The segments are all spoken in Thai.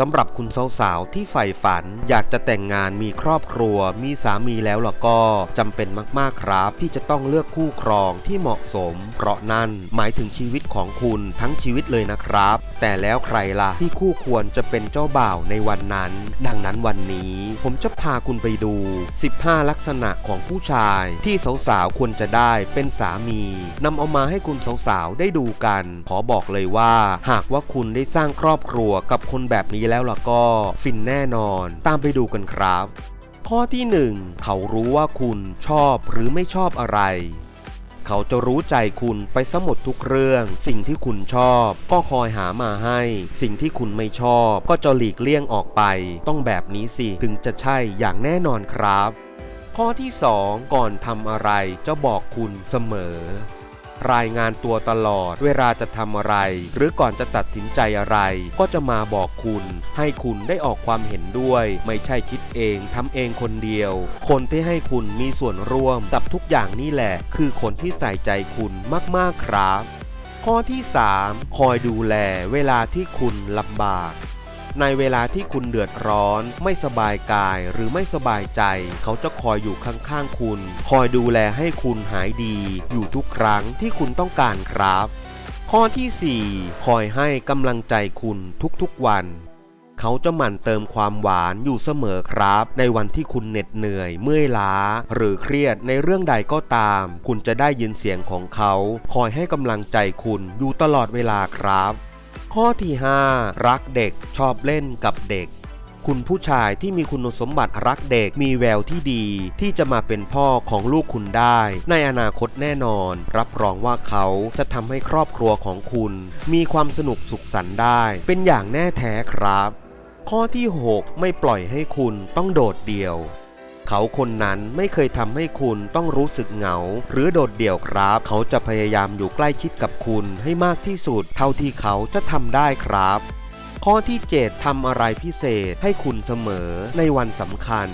สำหรับคุณสาวๆที่ใฝ่ฝัน อยากจะแต่งงานมีครอบครัว มีสามีแล้วล่ะก็จำเป็นมากๆครับ ที่จะต้องเลือกคู่ครองที่เหมาะสม เพราะนั่นหมายถึงชีวิตของคุณทั้งชีวิตเลยนะครับ แต่แล้วใครล่ะที่คู่ควรจะเป็นเจ้าบ่าวในวันนั้น ดังนั้นวันนี้ผมจะพาคุณไปดู 15 ลักษณะของผู้ชาย ที่สาวๆควรจะได้เป็นสามีนำเอามาให้คุณสาวๆได้ดูกัน ขอบอกเลยว่า หากว่าคุณได้สร้างครอบครัวกับคนแบบนี้แล้วล่ะก็ฟินแน่นอน ตามไปดูกันครับ ข้อที่หนึ่งเขารู้ว่าคุณชอบหรือไม่ชอบอะไร เขาจะรู้ใจคุณไปสมดทุกเรื่อง สิ่งที่คุณชอบก็คอยหามาให้ สิ่งที่คุณไม่ชอบก็จะหลีกเลี่ยงออกไป ต้องแบบนี้สิถึงจะใช่อย่างแน่นอนครับ ข้อที่ 2 ก่อนทำอะไรจะบอกคุณเสมอ รายงานตัวตลอด เวลาจะทำอะไร หรือก่อนจะตัดสินใจอะไร ก็จะมาบอกคุณ ให้คุณได้ออกความเห็นด้วย ไม่ใช่คิดเองทำเองคนเดียว คนที่ให้คุณมีส่วนร่วมกับทุกอย่างนี่แหละ คือคนที่ใส่ใจคุณมากๆครับ ข้อที่ 3 คอยดูแลเวลาที่คุณลำบาก ในเวลาที่คุณเดือดร้อน ไม่สบายกายหรือไม่สบายใจ เขาจะคอยอยู่ข้างๆคุณ คอยดูแลให้คุณหายดี อยู่ทุกครั้งที่คุณต้องการครับ ข้อทีสี่ 4 คอยให้กำลังใจคุณทุกๆวันเขาจะหมั่นเติมความหวานอยู่เสมอครับ ในวันที่คุณเหน็ดเหนื่อยเมื่อยล้า หรือเครียดในเรื่องใดก็ตาม คุณจะได้ยินเสียงของเขา คอยให้กำลังใจคุณอยู่ตลอดเวลาครับ ข้อที่ 5 รักเด็กชอบเล่นกับเด็ก คุณผู้ชายที่มีคุณสมบัติรักเด็กมีแววที่ดี ที่จะมาเป็นพ่อของลูกคุณได้ ในอนาคตแน่นอน รับรองว่าเขาจะทำให้ครอบครัวของคุณ มีความสนุกสุขสันต์ได้ เป็นอย่างแน่แท้ครับ ข้อที่ 6 ไม่ปล่อยให้คุณต้องโดดเดี่ยว เขาคนนั้นไม่เคยทำให้คุณต้องรู้สึกเหงา หรือโดดเดี่ยวครับ เขาจะพยายามอยู่ใกล้ชิดกับคุณให้มากที่สุด เท่าที่เขาจะทำได้ครับ ข้อที่ 7ทำอะไรพิเศษให้คุณเสมอในวันสำคัญ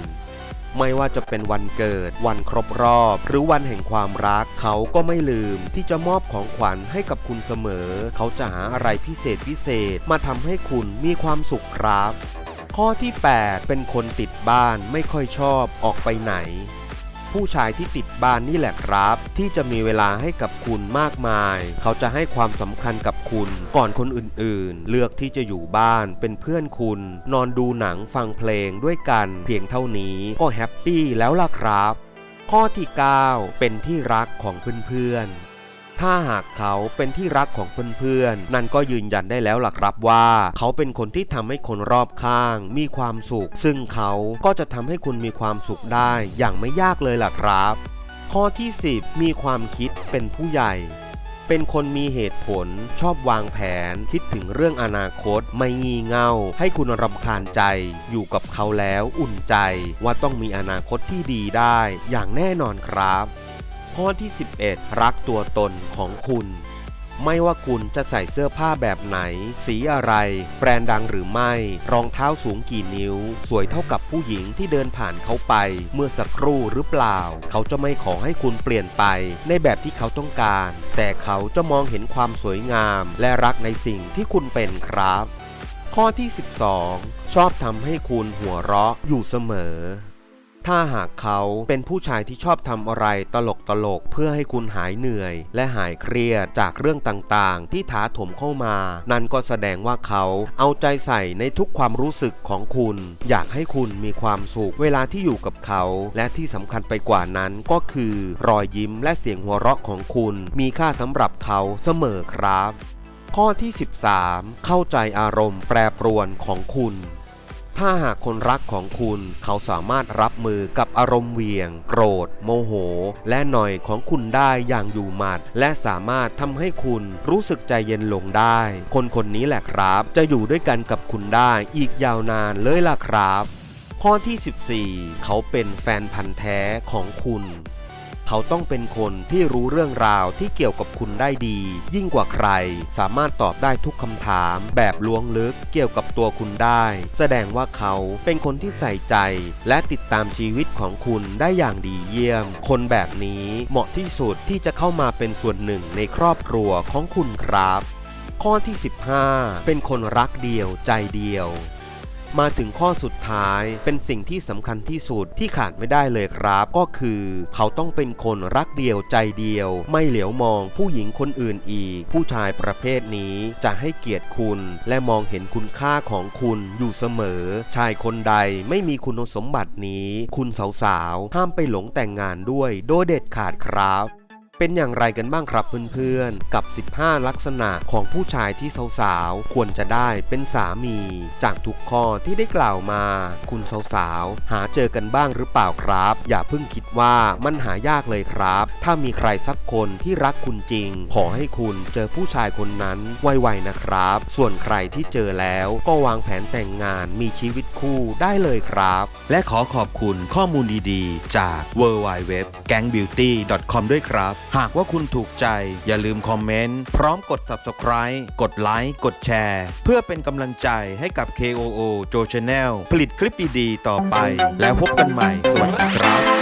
ไม่ว่าจะเป็นวันเกิด วันครบรอบ หรือวันแห่งความรัก เขาก็ไม่ลืมที่จะมอบของขวัญให้กับคุณเสมอ เขาจะหาอะไรพิเศษพิเศษมาทำให้คุณมีความสุขครับ ข้อที่ 8 เป็นคนติดบ้านไม่ค่อยชอบออกไปไหน ผู้ชายที่ติดบ้านนี่แหละครับ ที่จะมีเวลาให้กับคุณมากมาย เขาจะให้ความสำคัญกับคุณก่อนคนอื่นๆ เลือกที่จะอยู่บ้านเป็นเพื่อนคุณ นอนดูหนังฟังเพลงด้วยกันเพียงเท่านี้ก็แฮปปี้แล้วล่ะครับ ข้อที่ 9 เป็นที่รักของเพื่อนๆ ถ้าหากเขาเป็นที่รักของเพื่อนๆ นั่นก็ยืนยันได้แล้วล่ะครับว่า เขาเป็นคนที่ทำให้คนรอบข้าง มีความสุข ซึ่งเขาก็จะทำให้คุณมีความสุขได้อย่างไม่ยากเลยล่ะครับ ข้อที่ 10 มีความคิดเป็นผู้ใหญ่เป็นคนมีเหตุผลชอบวางแผน คิดถึงเรื่องอนาคต ไม่งี่เง่า ให้คุณรำคาญใจ อยู่กับเขาแล้วอุ่นใจ ว่าต้องมีอนาคตที่ดีได้ อย่างแน่นอนครับ ข้อที่ 11 รักตัวตนของคุณ ไม่ว่าคุณจะใส่เสื้อผ้าแบบไหน สีอะไร แบรนด์ดังหรือไม่ รองเท้าสูงกี่นิ้ว สวยเท่ากับผู้หญิงที่เดินผ่านเขาไป เมื่อสักครู่หรือเปล่า เขาจะไม่ขอให้คุณเปลี่ยนไปในแบบที่เขาต้องการ แต่เขาจะมองเห็นความสวยงาม และรักในสิ่งที่คุณเป็นครับ ข้อที่ 12 ชอบทำให้คุณหัวเราะอยู่เสมอ ถ้าหากเขาเป็นผู้ชายที่ชอบทำอะไรตลกตลกๆเพื่อให้คุณหายเหนื่อย และหายเครียดจากเรื่องต่างๆ ที่ถาถมเข้ามา นั่นก็แสดงว่าเขาเอาใจใส่ในทุกความรู้สึกของคุณ อยากให้คุณมีความสุขเวลาที่อยู่กับเขา และที่สำคัญไปกว่านั้นก็คือ รอยยิ้มและเสียงหัวเราะของคุณ มีค่าสำหรับเขาเสมอครับ ข้อที่ 13 เข้าใจอารมณ์แปรปรวนของคุณ ถ้าหากคนรักของคุณ เขาสามารถรับมือกับอารมณ์เหวี่ยง โกรธ โมโห และหน่อยของคุณได้อย่างอยู่หมัด และสามารถทำให้คุณรู้สึกใจเย็นลงได้ คนคนนี้แหละครับ จะอยู่ด้วยกันกับคุณได้อีกยาวนานเลยล่ะครับ ข้อที่ 14 เขาเป็นแฟนพันธ์แท้ของคุณ เขาต้องเป็นคนที่รู้เรื่องราวที่เกี่ยวกับคุณได้ดี ยิ่งกว่าใคร สามารถตอบได้ทุกคำถาม แบบล้วงลึกเกี่ยวกับตัวคุณได้ แสดงว่าเขาเป็นคนที่ใส่ใจ และติดตามชีวิตของคุณได้อย่างดีเยี่ยม คนแบบนี้เหมาะที่สุดที่จะเข้ามาเป็นส่วนหนึ่งในครอบครัวของคุณครับ ข้อที่ 15 เป็นคนรักเดียวใจเดียว มาถึงข้อสุดท้ายเป็นสิ่งที่สำคัญที่สุดที่ขาดไม่ได้เลยครับ ก็คือ เขาต้องเป็นคนรักเดียวใจเดียว ไม่เหลียวมองผู้หญิงคนอื่นอีก ผู้ชายประเภทนี้จะให้เกียรติคุณ และมองเห็นคุณค่าของคุณอยู่เสมอ ชายคนใดไม่มีคุณสมบัตินี้ คุณสาวๆห้ามไปหลงแต่งงานด้วย โดยเด็ดขาดครับ เป็นอย่างไรกันบ้างครับเพื่อนๆ กับ 15 ลักษณะของผู้ชายที่สาวๆ ควรจะได้เป็นสามี จากทุกข้อที่ได้กล่าวมา คุณสาวๆ หาเจอกันบ้างหรือเปล่าครับ อย่าเพิ่งคิดว่ามันหายากเลยครับ ถ้ามีใครสักคนที่รักคุณจริง ขอให้คุณเจอผู้ชายคนนั้นไวๆนะครับ ส่วนใครที่เจอแล้วก็วางแผนแต่งงานมีชีวิตคู่ได้เลยครับ และขอขอบคุณข้อมูลดีๆ จาก w w w g a n g b e a u t y c o m ด้วยครับหากว่าคุณถูกใจอย่าลืมคอมเมนต์ พร้อมกด Subscribe กดไลค์กดแชร์ เพื่อเป็นกำลังใจให้กับ KOO j o Channel ผลิตคลิปดีๆต่อไป แล้วพบกันใหม่ สวัสดีครับ